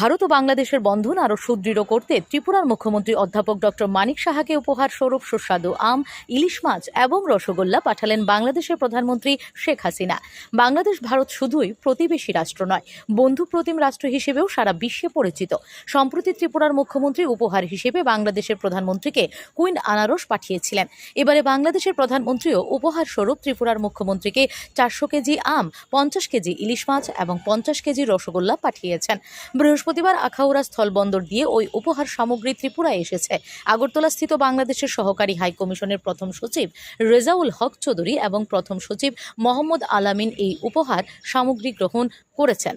ভারত ও বাংলাদেশের বন্ধন আরও সুদৃঢ় করতে ত্রিপুরার মুখ্যমন্ত্রী অধ্যাপক ডক্টর মানিক সাহাকে উপহার স্বরূপ সুস্বাদু আম, ইলিশ মাছ এবং রসগোল্লা পাঠালেন বাংলাদেশের প্রধানমন্ত্রী শেখ হাসিনা। বাংলাদেশ ভারত শুধুই প্রতিবেশী রাষ্ট্র নয়, বন্ধু প্রতিম রাষ্ট্র হিসেবেও সারা বিশ্বে পরিচিত। সম্প্রতি ত্রিপুরার মুখ্যমন্ত্রী উপহার হিসেবে বাংলাদেশের প্রধানমন্ত্রীকে কুইন আনারস পাঠিয়েছিলেন। এবারে বাংলাদেশের প্রধানমন্ত্রীও উপহার স্বরূপ ত্রিপুরার মুখ্যমন্ত্রীকে চারশো কেজি আম, পঞ্চাশ কেজি ইলিশ মাছ এবং পঞ্চাশ কেজি রসগোল্লা পাঠিয়েছেন। বৃহস্পতিবার আখাউড়া স্থলবন্দর দিয়ে ওই উপহার সামগ্রী ত্রিপুরায় এসেছে। আগরতলাস্থিত বাংলাদেশের সহকারী হাই কমিশনের প্রথম সচিব রেজাউল হক চৌধুরী এবং প্রথম সচিব মোহাম্মদ আলামিন এই উপহার সামগ্রী গ্রহণ করেছেন।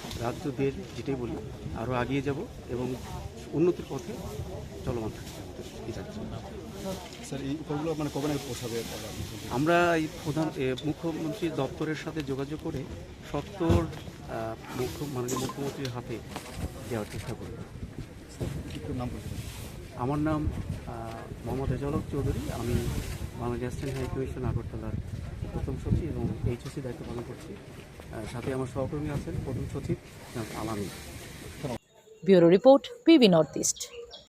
রাজ্যদের যেটাই বলি আরও এগিয়ে যাব এবং উন্নতির পথে চলমান থাকবে মানে আমরা এই প্রধান মুখ্যমন্ত্রীর দপ্তরের সাথে যোগাযোগ করে সত্তর মুখ্য মাননীয় মুখ্যমন্ত্রীর হাতে দেওয়ার চেষ্টা করি। একটু নাম বলতে আমার নাম মোহাম্মদ রেজাউল চৌধুরী। আমি বাংলাদেশ অ্যাসিস্ট্যান্ট হাই কমিশন আগরতলার প্রথম সচিব এবং এইচএসি দায়িত্ব পালন করছি। সাথে আমার সহকর্মী আছেন প্রথম সচিব আলামী bureau report P B north east.